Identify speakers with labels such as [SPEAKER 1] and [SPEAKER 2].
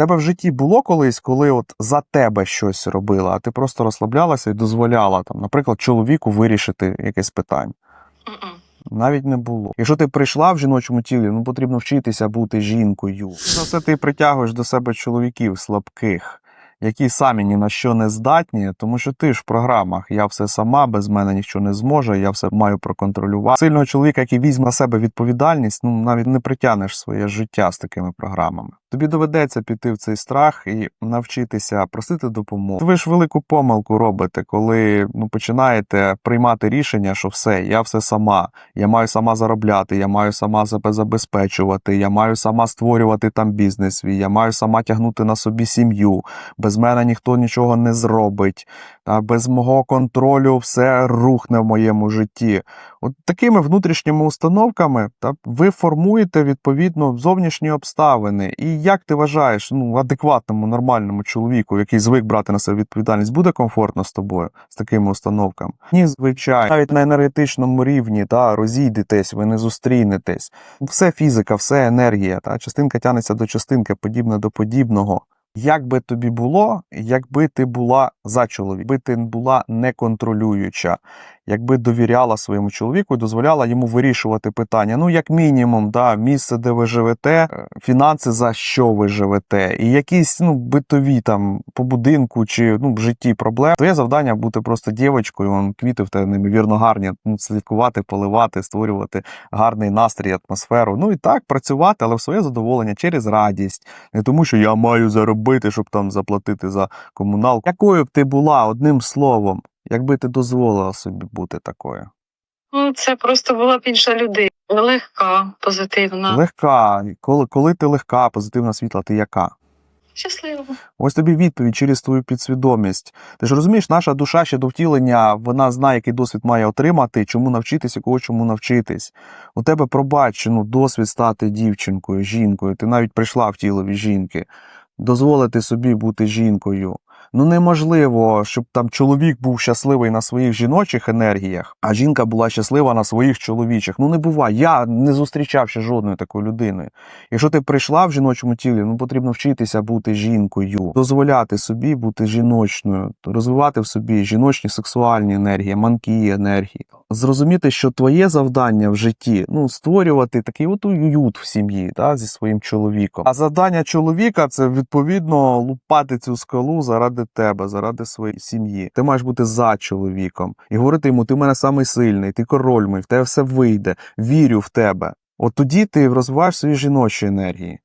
[SPEAKER 1] тебе в житті було колись, коли от за тебе щось робила, а ти просто розслаблялася і дозволяла там, наприклад, чоловіку вирішити якесь питання?
[SPEAKER 2] Мгм.
[SPEAKER 1] Навіть не було. Якщо ти прийшла в жіночому тілі, ну потрібно вчитися бути жінкою. За все ти притягуєш до себе чоловіків слабких, які самі ні на що не здатні, тому що ти ж в програмах я все сама, без мене нічого не зможе, я все маю проконтролювати. Сильного чоловіка, який візьме на себе відповідальність, ну навіть не притягнеш своє життя з такими програмами. Тобі доведеться піти в цей страх і навчитися просити допомогу. Ви ж велику помилку робите, коли ну починаєте приймати рішення, що все, я все сама, я маю сама заробляти, я маю сама себе забезпечувати, я маю сама створювати там бізнес свій, я маю сама тягнути на собі сім'ю. Без мене ніхто нічого не зробить. Та без мого контролю все рухне в моєму житті. От такими внутрішніми установками та ви формуєте відповідно зовнішні обставини. І як ти вважаєш, ну адекватному нормальному чоловіку, який звик брати на себе відповідальність, буде комфортно з тобою з такими установками? Ні, звичайно, навіть на енергетичному рівні та розійдетесь, ви не зустрінетесь. Все фізика, все енергія. Та частинка тягнеться до частинки, подібне до подібного. Як би тобі було, якби ти була за чоловік, якби ти була неконтролююча, якби довіряла своєму чоловіку і дозволяла йому вирішувати питання. Ну, як мінімум, да, місце, де ви живете, е, фінанси, за що ви живете, і якісь ну, битові там по будинку чи ну, в житті проблеми. Твоє завдання бути просто дівчинкою, вон, квіти в тебе неймовірно гарні, ну, слідкувати, поливати, створювати гарний настрій, атмосферу. Ну і так працювати, але в своє задоволення через радість. Не тому, що я маю заробити, щоб там заплатити за комуналку. Якою б ти була одним словом, якби ти дозволила собі бути такою?
[SPEAKER 2] Ну, це просто була б інша людина. Легка, позитивна,
[SPEAKER 1] Легка. Коли, коли ти легка, позитивна світла, ти яка?
[SPEAKER 2] щаслива.
[SPEAKER 1] Ось тобі відповідь через твою підсвідомість. Ти ж розумієш, наша душа ще до втілення, вона знає, який досвід має отримати, чому навчитись, і кого чому навчитись. У тебе пробачено досвід стати дівчинкою, жінкою. Ти навіть прийшла в тілові жінки. Дозволити собі бути жінкою. Ну неможливо, щоб там чоловік був щасливий на своїх жіночих енергіях, а жінка була щаслива на своїх чоловічих. Ну не буває. Я не зустрічав ще жодної такої людини. Якщо ти прийшла в жіночому тілі, ну потрібно вчитися бути жінкою, дозволяти собі бути жіночною, розвивати в собі жіночні сексуальні енергії, манкі енергії. Зрозуміти, що твоє завдання в житті ну створювати такий от уют в сім'ї да, зі своїм чоловіком. А завдання чоловіка це відповідно лупати цю скалу заради тебе, заради своєї сім'ї. Ти маєш бути за чоловіком і говорити йому: ти в мене самий сильний, ти король мій, в тебе все вийде, вірю в тебе. От тоді ти розвиваєш свої жіночі енергії.